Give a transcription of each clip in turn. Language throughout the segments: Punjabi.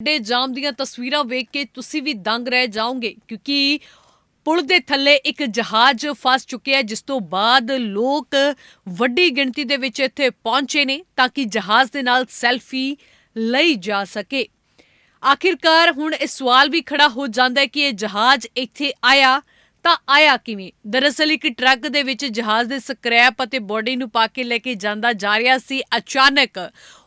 ਵੱਡੇ ਜਾਮ ਦੀਆਂ ਤਸਵੀਰਾਂ ਵੇਖ ਕੇ ਤੁਸੀਂ ਵੀ ਦੰਗ ਰਹਿ ਜਾਓਗੇ, ਕਿਉਂਕਿ ਪੁਲ ਦੇ ਥੱਲੇ ਇੱਕ ਜਹਾਜ਼ ਫਸ ਚੁੱਕਿਆ ਜਿਸ ਤੋਂ ਬਾਅਦ ਲੋਕ ਵੱਡੀ ਗਿਣਤੀ ਦੇ ਵਿੱਚ ਇੱਥੇ ਪਹੁੰਚੇ ਨੇ ਤਾਂ ਕਿ ਜਹਾਜ਼ ਦੇ ਨਾਲ ਸੈਲਫੀ ਲਈ ਜਾ ਸਕੇ। ਆਖਿਰਕਾਰ ਹੁਣ ਇਹ ਸਵਾਲ ਵੀ ਖੜਾ ਹੋ ਜਾਂਦਾ ਹੈ ਕਿ ਇਹ ਜਹਾਜ਼ ਇੱਥੇ ਆਇਆ ਤਾਂ ਆਇਆ ਕਿਵੇਂ? ਦਰਅਸਲ ਇੱਕ ਟਰੱਕ ਦੇ ਵਿੱਚ ਜਹਾਜ਼ ਦੇ ਸਕ੍ਰੈਪ ਅਤੇ ਬੋਡੀ ਨੂੰ ਪਾ ਕੇ ਲੈ ਕੇ ਜਾਂਦਾ ਜਾ ਰਿਹਾ ਸੀ ਅਚਾਨਕ।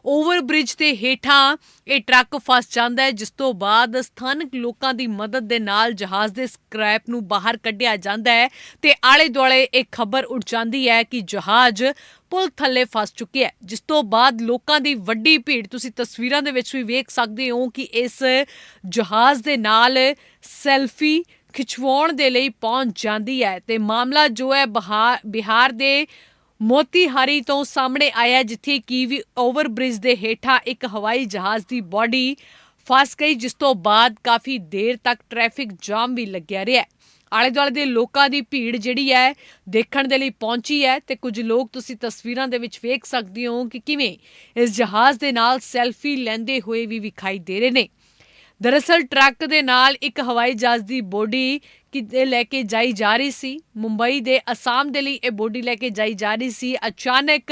ਓਵਰ ਬ੍ਰਿਜ ਤੇ ਹੇਠਾਂ ਇਹ ਟਰੱਕ ਫਸ ਜਾਂਦਾ ਹੈ, ਜਿਸ ਤੋਂ ਬਾਅਦ ਸਥਾਨਕ ਲੋਕਾਂ ਦੀ ਮਦਦ ਦੇ ਨਾਲ ਜਹਾਜ਼ ਦੇ ਸਕ੍ਰੈਪ ਨੂੰ ਬਾਹਰ ਕੱਢਿਆ ਜਾਂਦਾ ਹੈ ਤੇ ਆਲੇ ਦੁਆਲੇ ਇਹ ਖਬਰ ਉੱਡ ਜਾਂਦੀ ਹੈ ਕਿ ਜਹਾਜ਼ ਪੁਲ ਥੱਲੇ ਫਸ ਚੁੱਕਿਆ ਹੈ, ਜਿਸ ਤੋਂ ਬਾਅਦ ਲੋਕਾਂ ਦੀ ਵੱਡੀ ਭੀੜ, ਤੁਸੀਂ ਤਸਵੀਰਾਂ ਦੇ ਵਿੱਚ ਵੀ ਵੇਖ ਸਕਦੇ ਹੋ ਕਿ ਇਸ ਜਹਾਜ਼ ਦੇ ਨਾਲ ਸੈਲਫੀ ਖਿਚਵਾਉਣ ਦੇ ਲਈ ਪਹੁੰਚ ਜਾਂਦੀ ਹੈ ਤੇ ਮਾਮਲਾ ਜੋ ਹੈ ਬਹਾ- ਬਿਹਾਰ ਦੇ ਮੋਤੀਹਾਰੀ ਤੋਂ ਸਾਹਮਣੇ ਆਇਆ ਜਿੱਥੇ ਕਿ ਵੀ ਓਵਰ ਬ੍ਰਿਜ ਦੇ ਹੇਠਾਂ ਇੱਕ ਹਵਾਈ ਜਹਾਜ਼ ਦੀ ਬੋਡੀ ਫਸ ਗਈ, ਜਿਸ ਤੋਂ ਬਾਅਦ ਕਾਫੀ ਦੇਰ ਤੱਕ ਟ੍ਰੈਫਿਕ ਜਾਮ ਵੀ ਲੱਗਿਆ ਰਿਹਾ ਆਲੇ ਦੁਆਲੇ ਦੇ ਲੋਕਾਂ ਦੀ ਭੀੜ ਜਿਹੜੀ ਹੈ ਦੇਖਣ ਦੇ ਲਈ ਪਹੁੰਚੀ ਹੈ ਤੇ ਕੁਝ ਲੋਕ ਤੁਸੀਂ ਤਸਵੀਰਾਂ ਦੇ ਵਿੱਚ ਵੇਖ ਸਕਦੇ ਹੋ ਕਿ ਕਿਵੇਂ ਇਸ ਜਹਾਜ਼ ਦੇ ਨਾਲ ਸੈਲਫੀ ਲੈਂਦੇ ਹੋਏ ਵੀ ਵਿਖਾਈ ਦੇ ਰਹੇ ਨੇ। ਦਰਅਸਲ ਟਰੱਕ ਦੇ ਨਾਲ ਇੱਕ ਹਵਾਈ ਜਹਾਜ਼ ਦੀ ਬੋਡੀ ਕਿਤੇ ਲੈ ਕੇ ਜਾਈ ਜਾ ਰਹੀ ਸੀ। ਮੁੰਬਈ ਦੇ ਅਸਾਮ ਦੇ ਲਈ ਇਹ ਬੋਡੀ ਲੈ ਕੇ ਜਾਈ ਜਾ ਰਹੀ ਸੀ। ਅਚਾਨਕ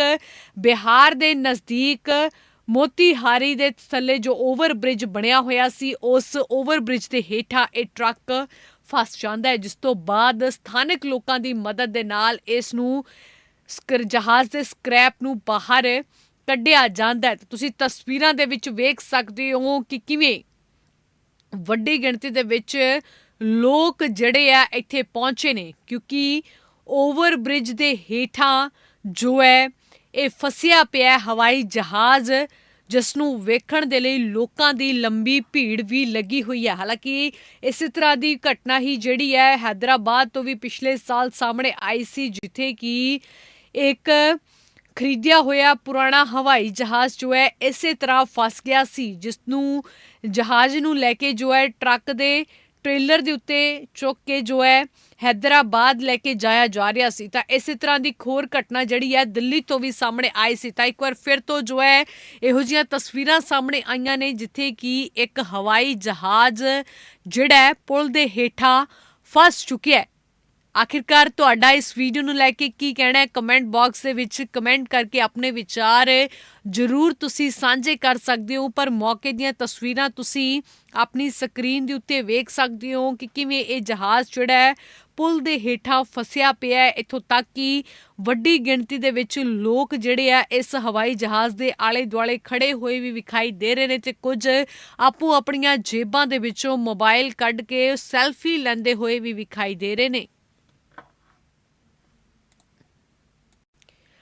ਬਿਹਾਰ ਦੇ ਨਜ਼ਦੀਕ ਮੋਤੀਹਾਰੀ ਦੇ ਥੱਲੇ ਜੋ ਓਵਰ ਬ੍ਰਿਜ ਬਣਿਆ ਹੋਇਆ ਸੀ, ਉਸ ਓਵਰ ਬ੍ਰਿਜ ਦੇ ਹੇਠਾਂ ਇਹ ਟਰੱਕ ਫਸ ਜਾਂਦਾ ਹੈ, ਜਿਸ ਤੋਂ ਬਾਅਦ ਸਥਾਨਕ ਲੋਕਾਂ ਦੀ ਮਦਦ ਦੇ ਨਾਲ ਇਸ ਨੂੰ ਸਕਰ, ਜਹਾਜ਼ ਦੇ ਸਕ੍ਰੈਪ ਨੂੰ ਬਾਹਰ ਕੱਢਿਆ ਜਾਂਦਾ ਹੈ। ਤੁਸੀਂ ਤਸਵੀਰਾਂ ਦੇ ਵਿੱਚ ਵੇਖ ਸਕਦੇ ਹੋ ਕਿ ਕਿਵੇਂ ਵੱਡੀ ਗਿਣਤੀ ਦੇ ਵਿੱਚ ਲੋਕ ਜਿਹੜੇ ਆ ਇੱਥੇ ਪਹੁੰਚੇ ਨੇ, ਕਿਉਂਕਿ ਓਵਰ ਬ੍ਰਿਜ ਦੇ ਹੇਠਾਂ ਜੋ ਹੈ, ਇਹ ਫਸਿਆ ਪਿਆ ਹਵਾਈ ਜਹਾਜ਼ ਜਿਸ ਨੂੰ ਵੇਖਣ ਦੇ ਲਈ ਲੋਕਾਂ ਦੀ ਲੰਬੀ ਭੀੜ ਵੀ ਲੱਗੀ ਹੋਈ ਹੈ। ਹਾਲਾਂਕਿ ਇਸੇ ਤਰ੍ਹਾਂ ਦੀ ਘਟਨਾ ਹੀ ਜਿਹੜੀ ਹੈ, ਹੈਦਰਾਬਾਦ ਤੋਂ ਵੀ ਪਿਛਲੇ ਸਾਲ ਸਾਹਮਣੇ ਆਈ ਸੀ, ਜਿੱਥੇ ਕਿ ਇੱਕ ਖਰੀਦਿਆ ਹੋਇਆ ਪੁਰਾਣਾ ਹਵਾਈ ਜਹਾਜ਼ ਜੋ ਹੈ ਇਸੇ ਤਰ੍ਹਾਂ ਫਸ ਗਿਆ ਸੀ ਜਿਸ ਨੂੰ ਜਹਾਜ਼ ਨੂੰ ਲੈ ਕੇ ਜੋ ਹੈ ਟਰੱਕ ਦੇ ਟ੍ਰੇਲਰ ਦੇ ਉੱਤੇ ਚੁੱਕ ਕੇ ਜੋ ਹੈ ਹੈਦਰਾਬਾਦ ਲੈ ਕੇ ਜਾਇਆ ਜਾ ਰਿਹਾ ਸੀ। ਤਾਂ ਇਸੇ ਤਰ੍ਹਾਂ ਦੀ ਖੋਰ ਘਟਨਾ ਜਿਹੜੀ ਹੈ ਦਿੱਲੀ ਤੋਂ ਵੀ ਸਾਹਮਣੇ ਆਈ ਸੀ। ਤਾਂ ਇੱਕ ਵਾਰ ਫਿਰ ਤੋਂ ਜੋ ਹੈ ਇਹੋ ਜਿਹੀਆਂ ਤਸਵੀਰਾਂ ਸਾਹਮਣੇ ਆਈਆਂ ਨੇ, ਜਿੱਥੇ ਕਿ ਇੱਕ ਹਵਾਈ ਜਹਾਜ਼ ਜਿਹੜਾ ਪੁਲ ਦੇ ਹੇਠਾਂ ਫਸ ਚੁੱਕਿਆ ਆਖਿਰਕਾਰ ਤੁਹਾਡਾ ਇਸ ਵੀਡੀਓ ਨੂੰ ਲੈ ਕੇ ਕੀ ਕਹਿਣਾ ਹੈ? ਕਮੈਂਟ ਬਾਕਸ ਦੇ ਵਿੱਚ ਕਮੈਂਟ ਕਰਕੇ ਆਪਣੇ ਵਿਚਾਰ ਜ਼ਰੂਰ ਤੁਸੀਂ ਸਾਂਝੇ ਕਰ ਸਕਦੇ ਹੋ, ਪਰ ਮੌਕੇ ਦੀਆਂ ਤਸਵੀਰਾਂ ਤੁਸੀਂ ਆਪਣੀ ਸਕਰੀਨ ਦੇ ਉੱਤੇ ਵੇਖ ਸਕਦੇ ਹੋ ਕਿ ਕਿਵੇਂ ਇਹ ਜਹਾਜ਼ ਜਿਹੜਾ ਹੈ ਪੁਲ ਦੇ ਹੇਠਾਂ ਫਸਿਆ ਪਿਆ ਹੈ। ਇੱਥੋਂ ਤੱਕ ਕਿ ਵੱਡੀ ਗਿਣਤੀ ਦੇ ਵਿੱਚ ਲੋਕ ਜਿਹੜੇ ਆ ਇਸ ਹਵਾਈ ਜਹਾਜ਼ ਦੇ ਆਲੇ ਦੁਆਲੇ ਖੜੇ ਹੋਏ ਵੀ ਵਿਖਾਈ ਦੇ ਰਹੇ ਨੇ ਤੇ ਕੁਝ ਆਪੋ ਆਪਣੀਆਂ ਜੇਬਾਂ ਦੇ ਵਿੱਚੋਂ ਮੋਬਾਈਲ ਕੱਢ ਕੇ ਸੈਲਫੀ ਲੈਂਦੇ ਹੋਏ ਵੀ ਵਿਖਾਈ ਦੇ ਰਹੇ ਨੇ।